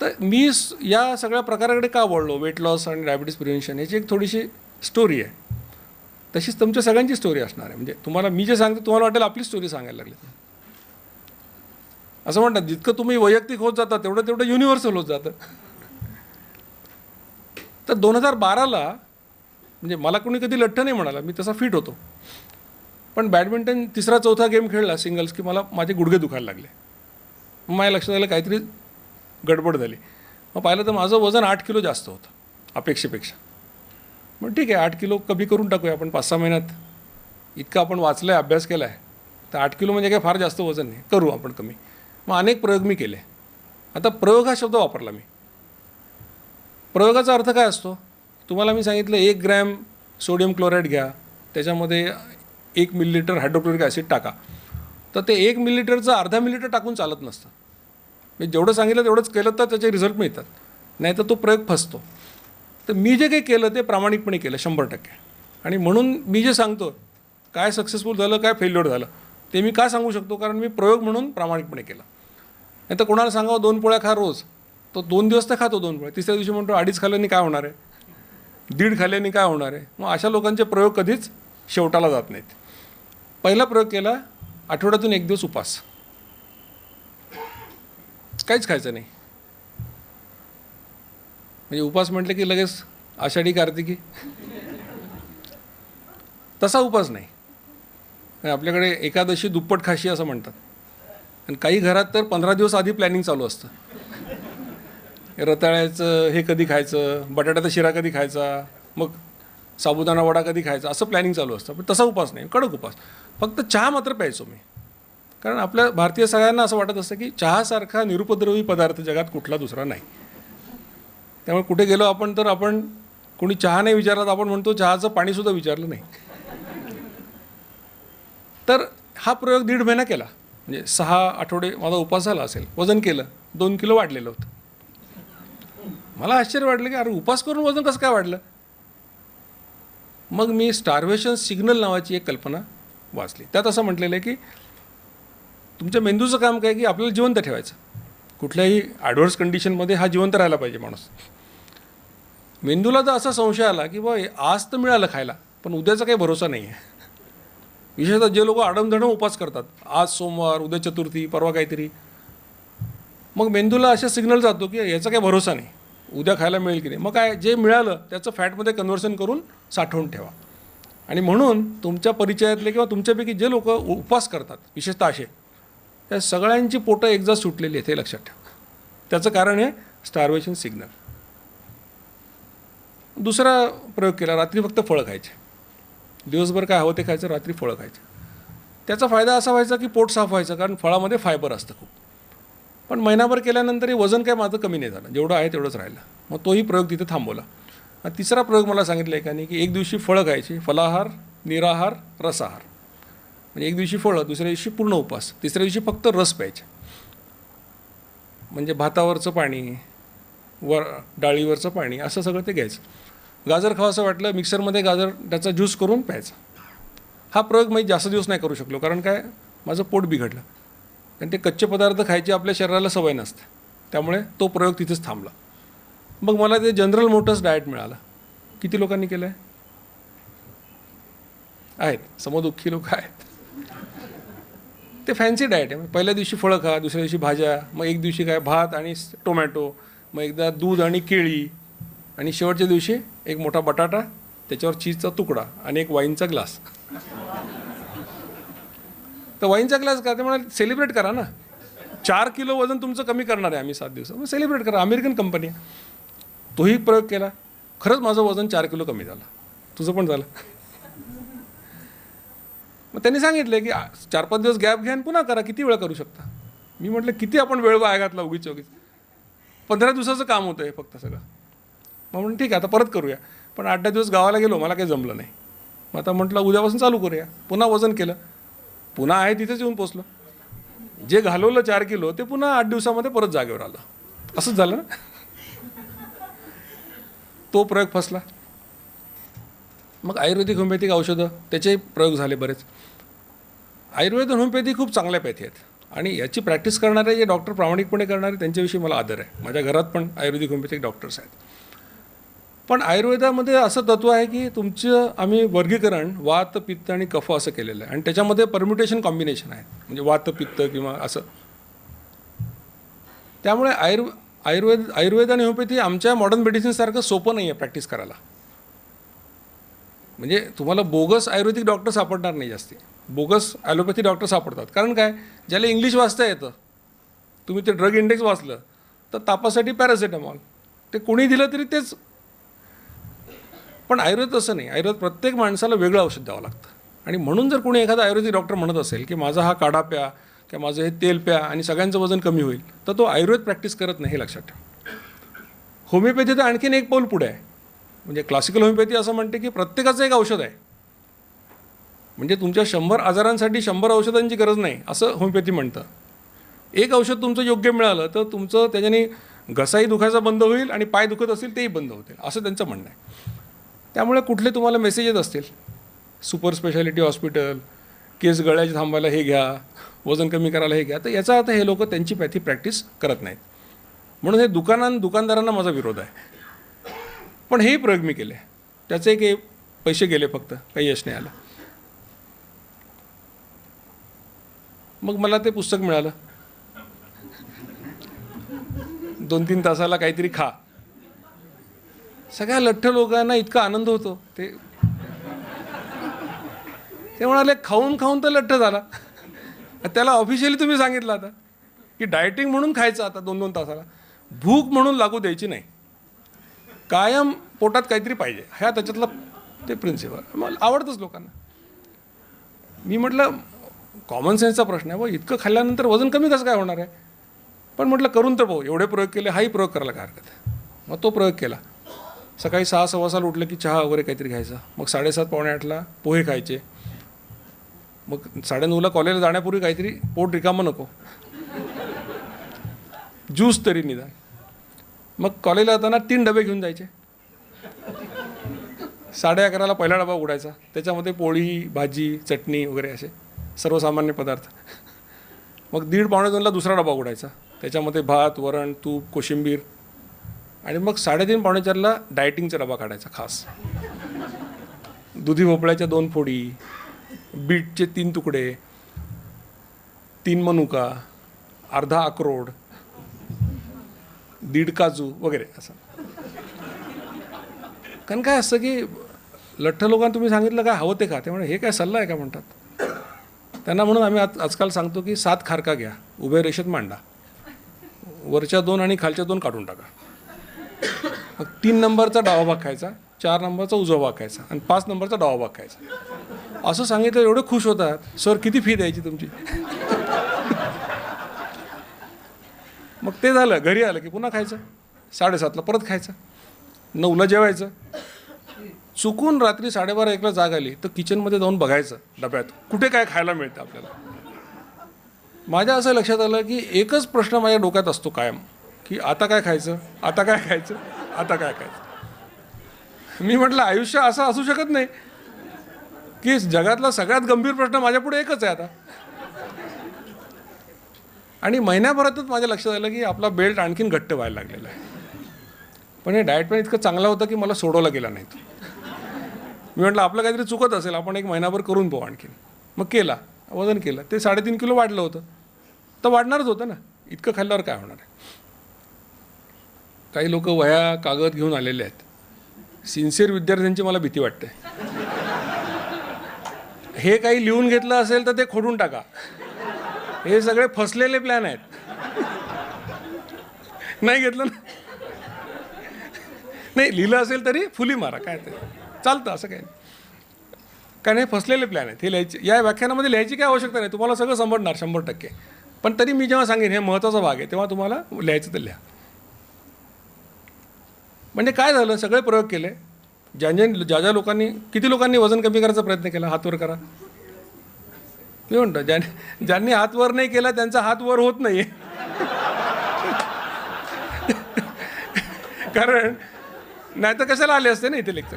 तर मी स- या सगळ्या प्रकाराकडे का वळलो? वेट लॉस आणि डायबिटीस प्रिव्हेन्शन याची एक थोडीशी स्टोरी आहे. तशीच तुमच्या सगळ्यांची स्टोरी असणार आहे. म्हणजे तुम्हाला मी जे सांगतो तुम्हाला वाटेल आपली स्टोरी सांगायला लागली. असं म्हणतात जितकं तुम्ही वैयक्तिक होत जाता तेवढं तेवढं युनिव्हर्सल होत जातं. तर दोन हजार बाराला म्हणजे मला कोणी कधी लठ्ठ नाही म्हणाला मी तसा फिट होतो. पण बॅडमिंटन तिसरा चौथा गेम खेळला सिंगल्स की मला माझे गुडघे दुखायला लागले. मग माझ्या लक्षात आलं काहीतरी गडबड झाली. मग पाहिलं तर माझं वजन आठ किलो जास्त होतं अपेक्षेपेक्षा. मग ठीक आहे आठ किलो कमी करून टाकूया आपण पाच सहा महिन्यात. इतकं आपण वाचलं आहे अभ्यास केला आहे तर आठ किलो म्हणजे काय फार जास्त वजन नाही. करू आपण कमी. मग अनेक प्रयोग मी केले. आता प्रयोग हा शब्द वापरला मी. प्रयोगाचा अर्थ काय असतो? तुम्हाला मी सांगितलं एक ग्रॅम सोडियम क्लोराईड घ्या त्याच्यामध्ये एक मिलीलिटर हायड्रोक्लोरिक ॲसिड टाका. तर ते एक मिलीलिटरचं अर्धा मिलीलिटर टाकून चालत नसतं. मी जेवढं सांगितलं तेवढंच केलं तर त्याचे रिझल्ट मिळतात. नाही तर तो प्रयोग फसतो. तर मी जे काही केलं ते प्रामाणिकपणे केलं शंभर टक्के. आणि म्हणून मी जे सांगतो काय सक्सेसफुल झालं काय फेल्युअर झालं ते मी का सांगू शकतो? कारण मी प्रयोग म्हणून प्रामाणिकपणे केला. नाही तर कोणाला सांगावं दोन पोळ्या खा रोज. तो दोन दिवस तर खातो दोन पोळ्या. तिसऱ्या दिवशी म्हणतो अडीच खाल्ल्याने काय होणार आहे? दीड खाल्ल्याने काय होणार आहे? मग अशा लोकांचे प्रयोग कधीच शेवटाला जात नाहीत. पहिला प्रयोग केला आठवड्यातून एक दिवस उपास. काहीच खायचं नाही. म्हणजे उपास म्हटलं की लगेच आषाढी कार्तिकी. तसा उपास नाही. आपल्याकडे एकादशी दुप्पट खाशी असं म्हणतात. आणि काही घरात तर पंधरा दिवस आधी प्लॅनिंग चालू असतं. रताळ्याचं हे कधी खायचं बटाट्याचा शिरा कधी खायचा मग साबुदाणा वडा कधी खायचा असं प्लॅनिंग चालू असतं. पण तसा उपास नाही. कडक उपास. फक्त चहा मात्र प्यायचो मी. कारण आपल्या भारतीय सगळ्यांना असं वाटत असतं की चहासारखा निरुपद्रवी पदार्थ जगात कुठला दुसरा नाही. त्यामुळे कुठे गेलो आपण तर आपण कोणी चहा नाही विचारला तर आपण म्हणतो चहाचं पाणीसुद्धा विचारलं नाही. तर हा प्रयोग दीड महिना केला. म्हणजे सहा आठवडे माझा उपास झाला असेल. वजन केलं. दोन किलो वाढलेलं होतं. मला आश्चर्य वाटलं की अरे उपास करून वजन कसं काय वाढलं? मग मी स्टार्वेशन सिग्नल नावाची एक कल्पना वाचली. त्यात असं म्हटलेलं आहे की तुमच्या मेंदूचं काम काय की आपल्याला जिवंत ठेवायचं. कुठल्याही ॲडव्हर्स कंडिशनमध्ये हा जिवंत राहायला पाहिजे माणूस. मेंदूला तर असा संशय आला की बा आज तर मिळालं खायला पण उद्याचा काही भरोसा नाही आहे विशेषतः जे लोक आडमधडम उपास करतात आज सोमवार उद्या चतुर्थी परवा काहीतरी. मग मेंदूला असा सिग्नल जातो की याचा काही भरोसा नाही. उद्या खायला मिळेल की नाही. मग काय जे मिळालं त्याचं फॅटमध्ये कन्व्हर्सन करून साठवून ठेवा. आणि म्हणून तुमच्या परिचयातले किंवा तुमच्यापैकी जे लोक उपवास करतात विशेषतः असे या सगळ्यांची पोटं एकदा सुटलेली आहेत हे लक्षात ठेवा. त्याचं कारण आहे स्टार्वेशन सिग्नल दुसरा प्रयोग केला रात्री फक्त फळं खायचे. दिवसभर काय हवं ते खायचं रात्री फळं खायचे. त्याचा फायदा असा व्हायचा की पोट साफ व्हायचं कारण फळामध्ये फायबर असतं खूप. पण महिनाभर केल्यानंतरही वजन काय माझं कमी नाही झालं. जेवढं आहे तेवढंच राहिलं. मग तोही प्रयोग तिथे थांबवला. तिसरा प्रयोग मला सांगितलं एकाने की एक दिवशी फळं खायची फलाहार निराहार रसाहार. म्हणजे एक दिवशी फळं दुसऱ्या दिवशी पूर्ण उपास. तिसऱ्या दिवशी फक्त रस प्यायचे. म्हणजे भातावरचं पाणी वर डाळीवरचं पाणी असं सगळं ते घ्यायचं. गाजर खावं वाटलं मिक्सरमध्ये गाजर त्याचा ज्यूस करून प्यायचा. हा प्रयोग मी जास्त दिवस नाही करू शकलो कारण काय? माझं पोट बिघडलं. कारण ते कच्चे पदार्थ खायची आपल्या शरीराला सवय नसते. त्यामुळे तो प्रयोग तिथेच थांबला. मग मला ते जनरल मोटर्स डाएट मिळालं. किती लोकांनी केलं आहे आहेत. समदुःखी लोक आहेत. ते फॅन्सी डाएट आहे. पहिल्या दिवशी फळं खा दुसऱ्या दिवशी भाज्या मग एक दिवशी काय भात आणि टोमॅटो मग एकदा दूध आणि केळी आणि शेवटच्या दिवशी एक मोठा बटाटा त्याच्यावर चीजचा तुकडा आणि एक वाईनचा ग्लास तर वाईनचा ग्लास का ते म्हणाले सेलिब्रेट करा ना. चार किलो वजन तुमचं कमी करणार आहे आम्ही सात दिवसात. मग सेलिब्रेट करा. अमेरिकन कंपनी आहे. तोही प्रयोग केला. खरंच माझं वजन चार किलो कमी झालं. तुझं पण झालं. मग त्यांनी सांगितलं की चार पाच दिवस गॅप घ्या आणि पुन्हा करा किती वेळ करू शकता? मी म्हटलं किती आपण वेळ वाया घातला उगीच उगीच. पंधरा दिवसाचं काम होतं हे फक्त सगळं. मग म्हणून ठीक आहे आता परत करूया. पण आठ दहा दिवस गावाला गेलो मला काही जमलं नाही. मग आता म्हटलं उद्यापासून चालू करूया. पुन्हा वजन केलं. पुन्हा आहे तिथेच येऊन पोचलं. जे घालवलं चार किलो ते पुन्हा आठ दिवसामध्ये परत जागेवर आलं. असंच झालं ना? तो प्रयोग फसला. मग आयुर्वेदिक होमिओपॅथिक औषधं त्याचे प्रयोग झाले बरेच. आयुर्वेद आणि होमिओपॅथी खूप चांगल्या पॅथी आहेत. आणि याची प्रॅक्टिस करणारे जे डॉक्टर प्रामाणिकपणे करणारे त्यांच्याविषयी मला आदर आहे. माझ्या घरात पण आयुर्वेदिक होमिओपॅथिक डॉक्टर्स आहेत. पण आयुर्वेदामध्ये असं तत्व आहे की तुमचं आम्ही वर्गीकरण वात पित्त आणि कफ असं केलेलं आहे. आणि त्याच्यामध्ये परम्युटेशन कॉम्बिनेशन आहे. म्हणजे वात पित्त किंवा असं. त्यामुळे आयुर् आयुर्वेद आयुर्वेद आणि होमिओपॅथी आमच्या मॉडर्न मेडिसिनसारखं सोपं नाही आहे प्रॅक्टिस करायला. म्हणजे तुम्हाला बोगस आयुर्वेदिक डॉक्टर सापडणार नाही जास्ती. बोगस ॲलोपॅथी डॉक्टर सापडतात. कारण काय? ज्याला इंग्लिश वाचता येतं तुम्ही ते ड्रग इंडेक्स वाचलं तर तापासाठी पॅरासिटामॉल. ते कोणी दिलं तरी तेच. पण आयुर्वेद तसं नाही. आयुर्वेद प्रत्येक माणसाला वेगळं औषध द्यावं लागतं. आणि म्हणून जर कोणी एखादा आयुर्वेदिक डॉक्टर म्हणत असेल की माझा हा काढा प्या किंवा माझं हे तेल प्या आणि सगळ्यांचं वजन कमी होईल तर तो आयुर्वेद प्रॅक्टिस करत नाही हे लक्षात ठेवा. होमिओपॅथी तर आणखीन एक पाऊल पुढे आहे. म्हणजे क्लासिकल होमिओपॅथी असं म्हणते की प्रत्येकाचं एक औषध आहे. म्हणजे तुमच्या शंभर आजारांसाठी शंभर औषधांची गरज नाही असं होमिओपॅथी म्हणतं. एक औषध तुमचं योग्य मिळालं तर तुमचं त्याच्याने घसाही दुखायचा बंद होईल आणि पाय दुखत असतील तेही बंद होतील असं त्यांचं म्हणणं आहे. त्यामुळे कुठले तुम्हाला मेसेजेस असतील? सुपर स्पेशालिटी हॉस्पिटल केस गळ्याचे थांबायला हे घ्या वजन कमी करायला हे घ्या तर याचा अर्थ हे लोक त्यांची पॅथी प्रॅक्टिस करत नाहीत. म्हणून हे दुकानां दुकानदारांना माझा विरोध आहे. पण हेही प्रयोग मी केले. त्याचे काही पैसे गेले फक्त काही यश नाही आलं. मग मला ते पुस्तक मिळालं. दोन तीन तासाला काहीतरी खा. सगळ्या लठ्ठ लोकांना इतका आनंद होतो. ते ते म्हणाले खाऊन खाऊन तर लठ्ठ झाला. त्याला ऑफिशियली तुम्ही सांगितलं आता की डायटिंग म्हणून खायचं आता दोन दोन तासाला. भूक म्हणून लागू द्यायची नाही. कायम पोटात काहीतरी पाहिजे. ह्या त्याच्यातला ते प्रिन्सिपल मला आवडतंच लोकांना. मी म्हटलं कॉमन सेन्सचा प्रश्न आहे व इतकं खाल्ल्यानंतर वजन कमी कसं काय होणार आहे? पण म्हटलं करून तर भाऊ एवढे प्रयोग केले हाही प्रयोग करायला काय हरकत आहे? मग तो प्रयोग केला. सकाळी सहा सव्वा साल उठलं की चहा वगैरे काहीतरी घ्यायचा. मग साडेसात पावणे आठला पोहे खायचे. मग साडेनऊला कॉलेजला जाण्यापूर्वी काहीतरी पोट रिकामं नको. ज्यूस तरी निदान. मग कॉलेजला जाताना तीन डबे घेऊन जायचे. साडे अकराला पहिला डबा उघडायचा. त्याच्यामध्ये पोळी भाजी चटणी वगैरे असे सर्वसामान्य पदार्थ. मग दीड पावणे दोनला दुसरा डबा उघडायचा. त्याच्यामध्ये भात वरण तूप कोशिंबीर आणि मग साडेतीन पावणे चारला डायटिंगचा डबा काढायचा खास. दुधी भोपळ्याच्या दोन फोडी बीटचे तीन तुकडे तीन मनुका अर्धा अक्रोड दीड काजू वगैरे असं. कारण काय असतं की लठ्ठ लोकांना तुम्ही सांगितलं काय हवं ते खा. ते म्हणे हे काय सल्ला आहे का? म्हणतात. त्यांना म्हणून आम्ही आज आजकाल सांगतो की सात खारका घ्या उभ्या रेषेत मांडा. वरच्या दोन आणि खालच्या दोन काढून टाका. मग तीन नंबरचा डावा भाग खायचा चार नंबरचा उजवा भाग खायचा आणि पाच नंबरचा डावा भाग खायचा. असं सांगितलं एवढे खुश होतात. सर किती फी द्यायची तुमची? मग ते झालं घरी आलं की पुन्हा खायचं. साडेसातला परत खायचं. नऊला जेवायचं. चुकून रात्री साडेबारा एकला जाग आली तर किचनमध्ये जाऊन बघायचं डब्यात. कुठे काय खायला मिळतं आपल्याला? माझ्या असं लक्षात आलं की एकच प्रश्न माझ्या डोक्यात असतो कायम की आता काय खायचं? आता काय खायचं? आता काय खायचं? मी म्हटलं आयुष्य असं असू शकत नाही. की जगातला सगळ्यात गंभीर प्रश्न माझ्यापुढे एकच आहे आता. आणि महिन्याभरातच माझ्या लक्षात आलं की आपला बेल्ट आणखीन घट्ट व्हायला लागलेला आहे. पण हे डाएट प्लॅन इतकं चांगलं होतं की मला सोडवला गेला नाही. तो मी म्हटलं आपलं काहीतरी चुकत असेल आपण एक महिनाभर करून पाहू आणखीन. मग केला. वजन केलं. ते साडेतीन किलो वाढलं होतं. तर वाढणारच होतं ना. इतकं खाल्ल्यावर काय होणार आहे? काही लोक वह्या कागद घेऊन आलेले आहेत. सिन्सिअर विद्यार्थ्यांची मला भीती वाटते. हे काही लिहून घेतलं असेल तर ते खोडून टाका. हे सगळे फसलेले प्लॅन आहेत. नाही घेतलं ना? नाही लिहिलं असेल तरी फुली मारा काय ते. चालतं असं काय नाही. कारण हे फसलेले प्लॅन आहेत. हे लिहायचे या व्याख्यानामध्ये लिहायची काय आवश्यकता नाही. तुम्हाला सगळं समजणार शंभर टक्के. पण तरी मी जेव्हा सांगेन हे महत्त्वाचा भाग आहे तेव्हा तुम्हाला लिहायचं तर लिहा. म्हणजे काय झालं? सगळे प्रयोग केले. ज्या ज्या ज्या ज्या लोकांनी किती लोकांनी वजन कमी करायचा प्रयत्न केला? हातवर करा. मी म्हणतो ज्या ज्यांनी हात वर नाही केला त्यांचा हात वर होत नाही कारण नाही तर कशाला आले असते ना इथे लेक्चर